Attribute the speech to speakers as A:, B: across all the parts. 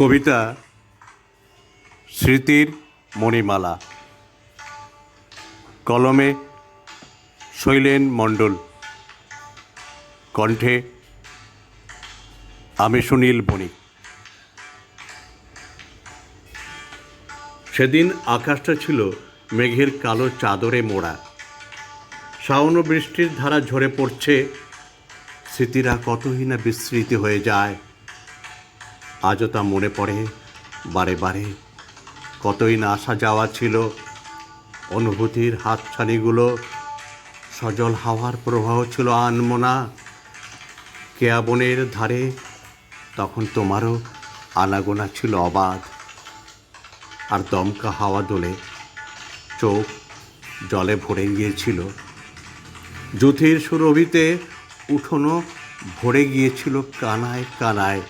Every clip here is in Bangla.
A: কবিতা, স্মৃতির মণিমালা। কলমে শৈলেন মণ্ডল। কণ্ঠে আমি সুনীল বণিক। সেদিন আকাশটা ছিল মেঘের কালো চাদরে মোড়া। শাওন বৃষ্টির ধারা ঝরে পড়ছে, স্মৃতিরা কতই না বিস্মৃতি হয়ে যায়। আজও তা মনে পড়ে, বারে বারে। কতই না আসা যাওয়া ছিল, অনুভূতির হাতছানিগুলো সজল হাওয়ার প্রবাহ ছিল আনমোনা। কেয়াবনের ধারে তখন তোমারও আনাগোনা ছিল অবাধ। আর দমকা হাওয়া দোলে চোখ জলে ভরে গিয়েছিল। যুথির সুরভিতে উঠোনো ভরে গিয়েছিল কানায় কানায়।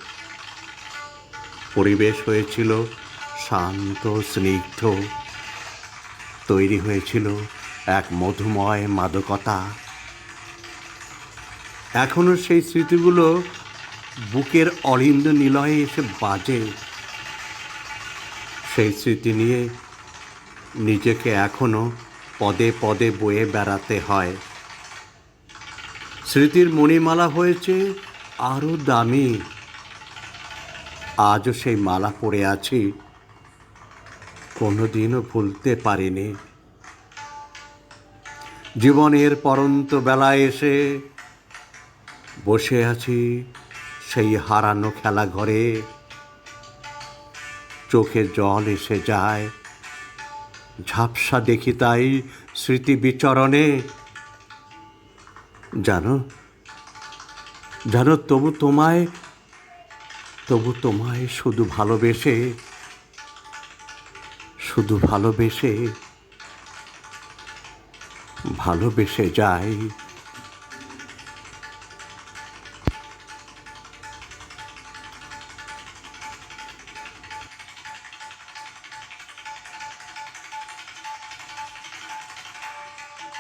A: পরিবেশ হয়েছিল শান্ত, স্নিগ্ধ, তৈরি হয়েছিল এক মধুময় মাদকতা। এখনও সেই স্মৃতিগুলো বুকের অলিন্দ নিলয়ে এসে বাজে। সেই স্মৃতি নিয়ে নিজেকে এখনও পদে পদে বয়ে বেড়াতে হয়। স্মৃতির মণিমালা হয়েছে আরও দামি। আজও সেই মালা পরে আছি। কোনোদিনও ভুলতে পারিনি। জীবনের পরন্ত বেলায় এসে বসে আছি সেই হারানো খেলা ঘরে। চোখে জল এসে যায়। ঝাপসা দেখি তাই স্মৃতি বিচরণে। জানো? জানো, তবু তোমায় তবু তোমায় শুধু ভালোবেসে শুধু ভালোবেসে ভালোবেসে যাই।